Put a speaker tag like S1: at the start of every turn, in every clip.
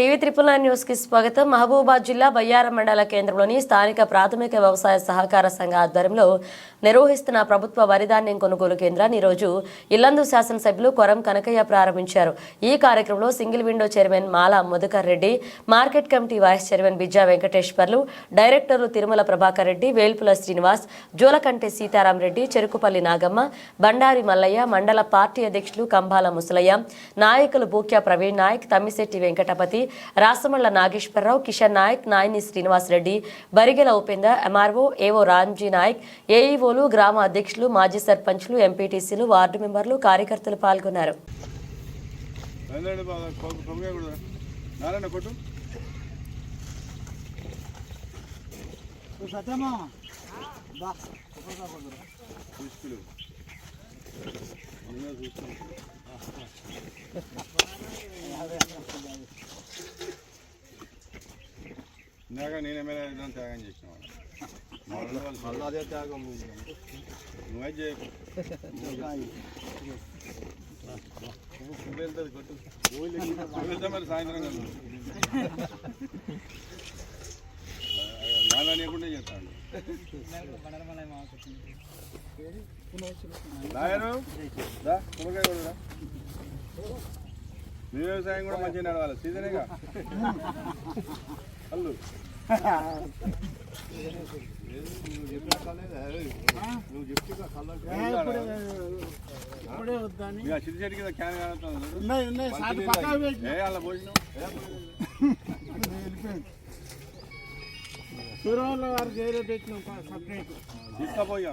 S1: TV triple nine న్యూస్కి స్వాగతం. మహబూబాద్ జిల్లా బయ్యారం మండల కేంద్రంలోని స్థానిక ప్రాథమిక వ్యవసాయ సహకార సంఘ ఆధ్వర్యంలో నిర్వహిస్తున్న ప్రభుత్వ వరిధాన్యం కొనుగోలు కేంద్రాన్ని ఈరోజు ఇల్లందు శాసనసభ్యులు కొరం కనకయ్య ప్రారంభించారు. ఈ కార్యక్రమంలో single window chairman Mala Madhukar Reddy market committee vice chairman Bijja Venkateswarlu డైరెక్టర్లు తిరుమల ప్రభాకర్ రెడ్డి వేల్పుల శ్రీనివాస్ జోలకంటి సీతారాం రెడ్డి చెరుకుపల్లి నాగమ్మ బండారి మల్లయ్య మండల పార్టీ అధ్యక్షులు కంభాల ముసలయ్య నాయకులు బూక్యా ప్రవీణ్ నాయక్ తమ్మిశెట్టి వెంకటపతి రాసమళ్ళ నాగేశ్వరరావు కిషన్ నాయక్ నాయని శ్రీనివాసరెడ్డి బరిగెల ఉపేందర్ ఎంఆర్ఓ ఏవో రాంజీ నాయక్ ఏఈఓలు గ్రామ అధ్యక్షులు మాజీ సర్పంచ్లు ఎంపీటీసీలు వార్డు మెంబర్లు కార్యకర్తలు పాల్గొన్నారు.
S2: నేను ఎమ్మెల్యే ఇద్దరం త్యాగం చేసిన మళ్ళీ అదే త్యాగం. నువ్వే చేయకు. మరి సాయంత్రం కదా. లేకుండా చేస్తాను కుమ్మకాయ కూడా రా. మీ వ్యవసాయం కూడా మంచిగా నడవాలి. సీజనేగా అల్లు.
S3: ఇప్పుడే వద్దని
S2: ఇక చిట్టి కింద క్యాన్.
S3: ఉన్నాయి ఉన్నాయి సాటి పక్కన పెట్టి
S2: ఏ అలా పోసినావు
S3: సూర్యవాళ్ళ వారికి ఏదో పెట్టినాం సపరేట్
S2: తీసుకపోయా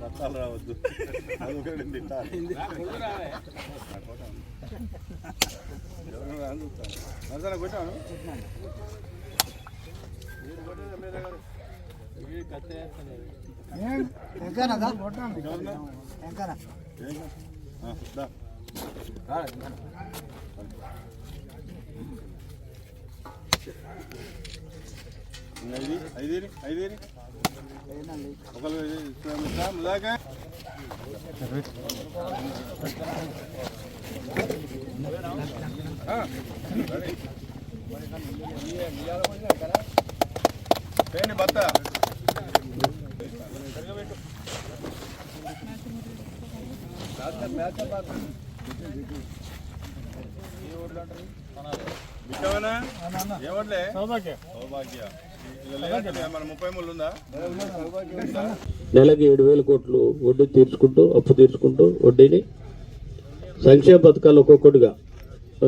S2: రత్నాలు రావద్దు అది ఒకటి తింటారు ఎవరు రాని చూస్తాను కొట్టాను
S3: ఐదు ఐదు
S2: ఆ, దా. ముదాకా
S3: సౌభాగ్య
S2: సౌభాగ్య
S4: నెలకి ఏడు వేల కోట్లు వడ్డీ తీర్చుకుంటూ అప్పు తీర్చుకుంటూ వడ్డీని సంక్షేమ పథకాలు ఒక్కొక్కటిగా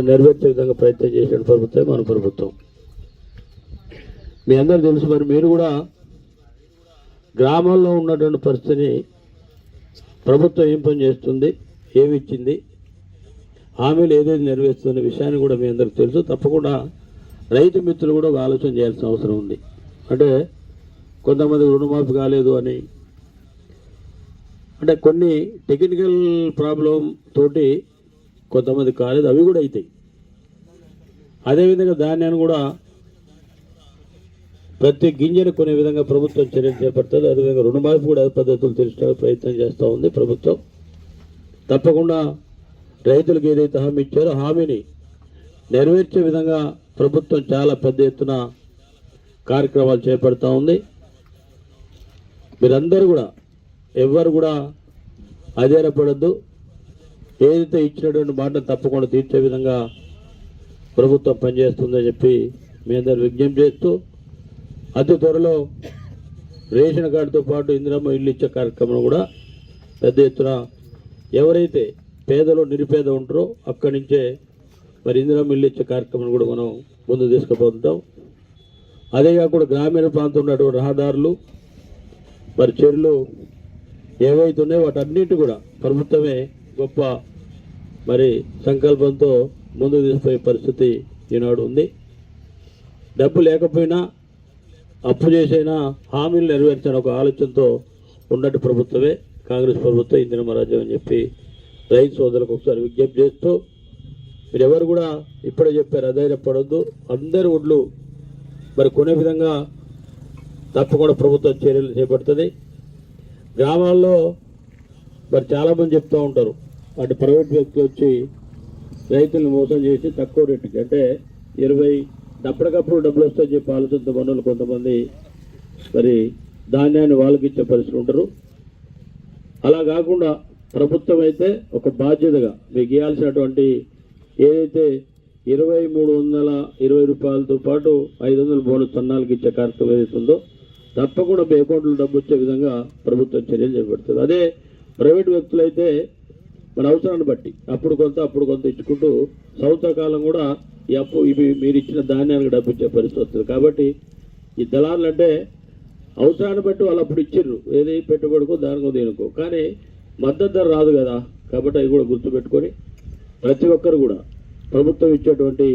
S4: నెరవేర్చే విధంగా ప్రయత్నం చేసిన ప్రభుత్వం మన ప్రభుత్వం. మీ అందరూ తెలుసు మరి మీరు కూడా గ్రామాల్లో ఉన్నటువంటి పరిస్థితిని ప్రభుత్వం ఏం పని చేస్తుంది ఏమి ఇచ్చింది హామీలు ఏదేది నెరవేరుస్తున్న విషయాన్ని కూడా మీ అందరికి తెలుసు. తప్పకుండా రైతు మిత్రులు కూడా ఒక ఆలోచన చేయాల్సిన అవసరం ఉంది. అంటే కొంతమంది రుణమాఫీ కాలేదు అని. అంటే కొన్ని టెక్నికల్ ప్రాబ్లం తోటి కొంతమంది కాలేదు అవి కూడా అవుతాయి అదేవిధంగా ధాన్యాన్ని కూడా ప్రతి గింజను కొనే విధంగా ప్రభుత్వం చర్యలు చేపడుతుంది. అదేవిధంగా రుణమాఫీ కూడా అదే పద్ధతులు తెలుసుకోవడానికి ప్రయత్నం చేస్తూ ఉంది ప్రభుత్వం. తప్పకుండా రైతులకు ఏదైతే హామీ ఇచ్చారో హామీని నెరవేర్చే విధంగా ప్రభుత్వం చాలా పెద్ద ఎత్తున కార్యక్రమాలు చేపడతా ఉంది. మీరందరూ కూడా ఎవ్వరు కూడా అధైర్యపడద్దు. ఏదైతే ఇచ్చినటువంటి మాట తప్పకుండా తీర్చే విధంగా ప్రభుత్వం పనిచేస్తుందని చెప్పి మీ అందరు విజ్ఞప్తి చేస్తూ అతి త్వరలో రేషన్ కార్డుతో పాటు ఇందిరమ్మ ఇల్లు ఇచ్చే కార్యక్రమం కూడా పెద్ద ఎత్తున ఎవరైతే పేదలు నిరుపేద ఉంటారో అక్కడి నుంచే మరి ఇందిరమ్మ ఇల్లు ఇచ్చే కార్యక్రమం కూడా మనం ముందు తీసుకుపోతుంటాం. అదే కాకుండా గ్రామీణ ప్రాంతంలో ఉన్నటువంటి రహదారులు మరి చెరువులు ఏవైతే ఉన్నాయో వాటన్నిటి కూడా ప్రభుత్వమే గొప్ప మరి సంకల్పంతో ముందుకు తీసుకుపోయే పరిస్థితి ఈనాడు ఉంది. డబ్బు లేకపోయినా అప్పు చేసైనా హామీలు నెరవేర్చిన ఒక ఆలోచనతో ఉన్నట్టు ప్రభుత్వమే కాంగ్రెస్ ప్రభుత్వం ఇందిరమ రాజ్యం అని చెప్పి రైతు సోదరులకు ఒకసారి విజ్ఞప్తి చేస్తూ మీరు ఎవరు కూడా ఇప్పుడే చెప్పారు అధైర్యపడద్దు. అందరి ఒడ్లు మరి కొనే విధంగా తప్పకుండా ప్రభుత్వం చర్యలు చేపడుతుంది. గ్రామాల్లో మరి చాలామంది చెప్తూ ఉంటారు అటు ప్రైవేట్ వ్యక్తులు వచ్చి రైతులను మోసం చేసి తక్కువ రేటుకి అంటే ఇరవై అప్పటికప్పుడు డబ్బులు వస్తాయని చెప్పి ఆలోచనతో పనులు కొంతమంది మరి ధాన్యాన్ని వాళ్ళకి ఇచ్చే పరిస్థితులు ఉంటారు. అలా కాకుండా ప్రభుత్వం అయితే ఒక బాధ్యతగా మీకు ఇవ్వాల్సినటువంటి ఏదైతే ఇరవై మూడు వందల ఇరవై రూపాయలతో పాటు ఐదు వందల బోనస్ సన్నాలకు ఇచ్చే కార్యక్రమం ఏదైతుందో తప్పకుండా మీ అకౌంట్లో డబ్బు వచ్చే విధంగా ప్రభుత్వం చర్యలు చేపడుతుంది. అదే ప్రైవేట్ వ్యక్తులైతే మన అవసరాన్ని బట్టి అప్పుడు కొంత అప్పుడు కొంత ఇచ్చుకుంటూ సౌత కాలం కూడా ఈ అప్పు ఇవి మీరు ఇచ్చిన ధాన్యానికి డబ్బు ఇచ్చే పరిస్థితి వస్తుంది. కాబట్టి ఈ దళారులు అంటే అవసరాన్ని బట్టి వాళ్ళు అప్పుడు ఇచ్చిర్రు. ఏది పెట్టుబడికో దానికో దేనికో. కానీ మద్దతు ధర రాదు కదా. కాబట్టి అవి కూడా గుర్తుపెట్టుకొని ప్రతి ఒక్కరు కూడా ప్రభుత్వం ఇచ్చేటువంటి